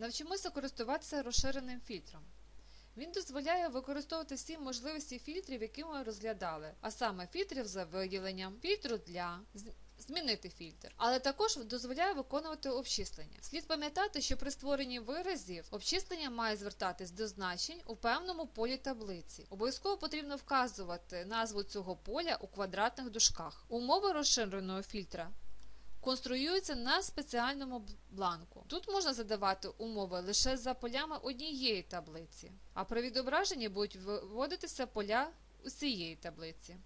Навчимося користуватися розширеним фільтром. Він дозволяє використовувати всі можливості фільтрів, які ми розглядали, а саме фільтрів за виділенням, фільтру для, змінити фільтр, але також дозволяє виконувати обчислення. Слід пам'ятати, що при створенні виразів обчислення має звертатись до значень у певному полі таблиці. Обов'язково потрібно вказувати назву цього поля у квадратних дужках. Умови розширеного фільтра конструюються на спеціальному бланку. Тут можна задавати умови лише за полями однієї таблиці, а при відображенні будуть виводитися поля усієї таблиці.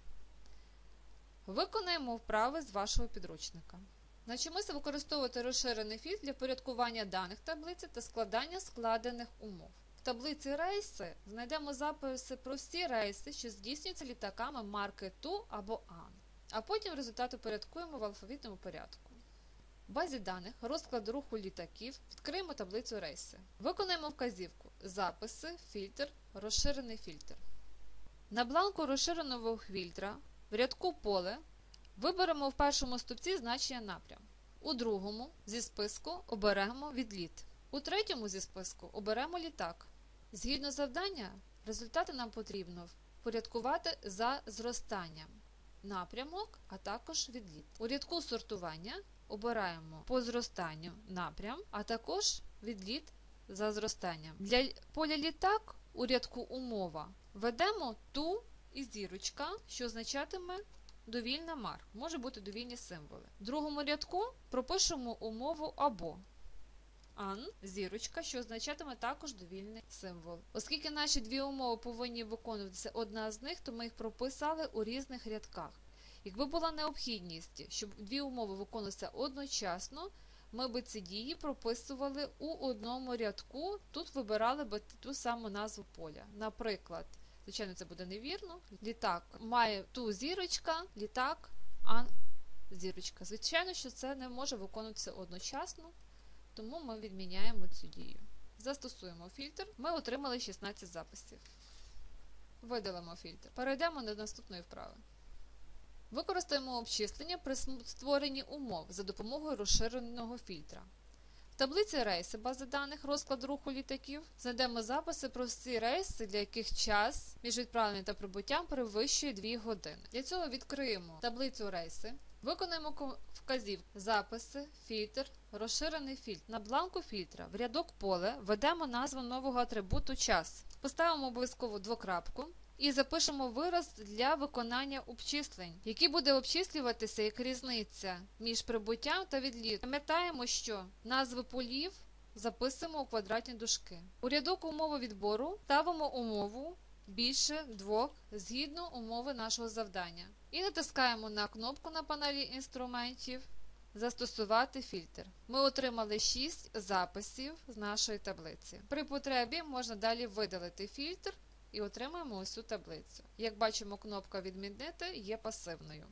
Виконаємо вправи з вашого підручника. Навчимося використовувати розширений фільтр для порядкування даних таблиці та складання складених умов. В таблиці рейси знайдемо записи про всі рейси, що здійснюються літаками марки ТУ або АН, а потім результати порядкуємо в алфавітному порядку. В базі даних розклад руху літаків відкриємо таблицю рейси. Виконаємо вказівку Записи, фільтр, розширений фільтр. На бланку розширеного фільтра в рядку поле виберемо в першому стовпці значення напрям. У другому зі списку оберемо відліт. У третьому зі списку оберемо літак. Згідно завдання, результати нам потрібно впорядкувати за зростанням напрямок, а також відліт. У рядку сортування обираємо по зростанню напрям, а також відліт за зростанням. Для поля літак у рядку умова ведемо ту і зірочка, що означатиме довільна марк. Може бути довільні символи. В другому рядку пропишемо умову або. Ан, зірочка, що означатиме також довільний символ. Оскільки наші дві умови повинні виконуватися одна з них, то ми їх прописали у різних рядках. Якби була необхідність, щоб дві умови виконувалися одночасно, ми би ці дії прописували у одному рядку, тут вибирали би ту саму назву поля. Наприклад, звичайно, це буде невірно. Літак має ту зірочка, літак, а зірочка. Звичайно, що це не може виконуватися одночасно, тому ми відміняємо цю дію. Застосуємо фільтр. Ми отримали 16 записів. Видалимо фільтр. Перейдемо до наступної вправи. Використаємо обчислення при створенні умов за допомогою розширеного фільтра. В таблиці рейси бази даних розклад руху літаків знайдемо записи про всі рейси, для яких час між відправленням та прибуттям перевищує 2 години. Для цього відкриємо таблицю рейси, виконаємо ко- вказівку записи, фільтр, розширений фільтр. На бланку фільтра в рядок поле введемо назву нового атрибуту час. Поставимо обов'язково двокрапку і запишемо вираз для виконання обчислень, який буде обчислюватися як різниця між прибуттям та відлітом. Пам'ятаємо, що назви полів записуємо у квадратні дужки. У рядок умови відбору ставимо умову більше двох згідно умови нашого завдання. І натискаємо на кнопку на панелі інструментів Застосувати фільтр. Ми отримали 6 записів з нашої таблиці. При потребі можна далі видалити фільтр і отримаємо ось цю таблицю. Як бачимо, кнопка Відмінити є пасивною.